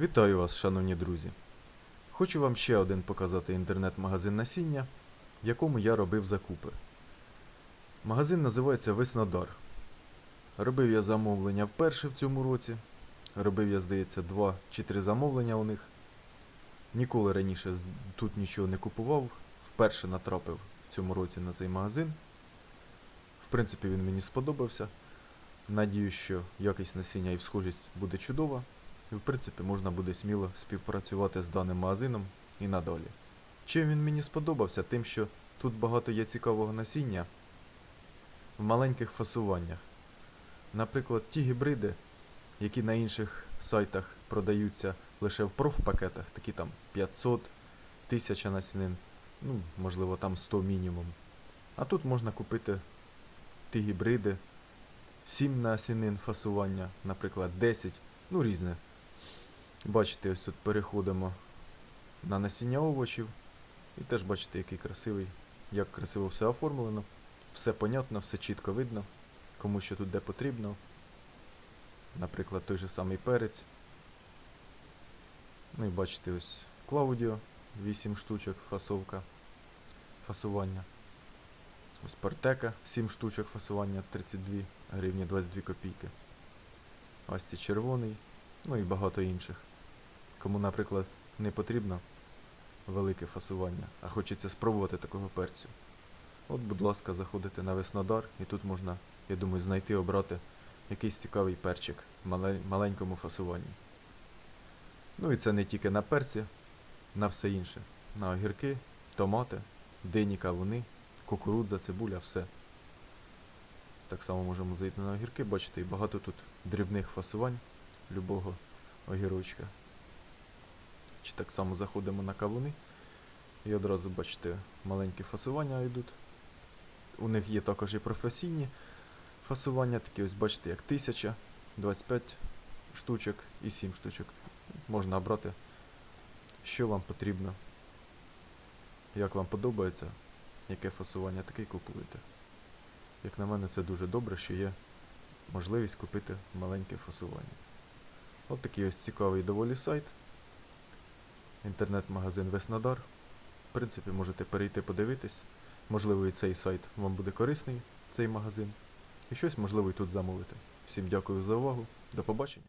Вітаю вас, шановні друзі. Хочу вам ще один показати інтернет-магазин насіння, в якому я робив закупи. Магазин називається Веснодар. Робив я замовлення вперше в цьому році. Робив я, здається, два чи три замовлення у них. Ніколи раніше тут нічого не купував. Вперше натрапив в цьому році на цей магазин. В принципі, він мені сподобався. Надію, що якість насіння і схожість буде чудова. І в принципі можна буде сміло співпрацювати з даним магазином і надалі. Чим він мені сподобався? Тим, що тут багато є цікавого насіння в маленьких фасуваннях. Наприклад, ті гібриди, які на інших сайтах продаються лише в профпакетах, такі там 500, 1000 насінин, ну, можливо, там 100 мінімум. А тут можна купити ті гібриди, 7 насінин фасування, наприклад, 10, ну різне. Бачите, ось тут переходимо на насіння овочів. І теж бачите, який красивий, як красиво все оформлено. Все понятно, все чітко видно, кому що тут де потрібно. Наприклад, той же самий перець. Ну і бачите, ось Клаудіо, 8 штучок, фасовка, фасування. Ось Партека, 7 штучок фасування, 32 гривні 22 копійки. Ось ці червоний, ну і багато інших. Кому, наприклад, не потрібно велике фасування, а хочеться спробувати такого перцю. От, будь ласка, заходите на Веснодар, і тут можна, я думаю, знайти, обрати якийсь цікавий перчик в маленькому фасуванні. Ну і це не тільки на перці, на все інше. На огірки, томати, дині, кавуни, кукурудза, цибуля, все. Так само можемо зайти на огірки, бачите, і багато тут дрібних фасувань любого огірочка. Чи так само заходимо на кавуни. І одразу бачите, маленькі фасування йдуть. У них є також і професійні фасування, такі ось бачите, як 1000, 25 штучок і 7 штучок. Можна обрати, що вам потрібно, як вам подобається, яке фасування, таке й купуєте. Як на мене, це дуже добре, що є можливість купити маленьке фасування. От такий ось цікавий доволі сайт. Інтернет-магазин Веснодар. В принципі, можете перейти подивитись. Можливо, і цей сайт вам буде корисний, цей магазин. І щось можливо і тут замовити. Всім дякую за увагу. До побачення.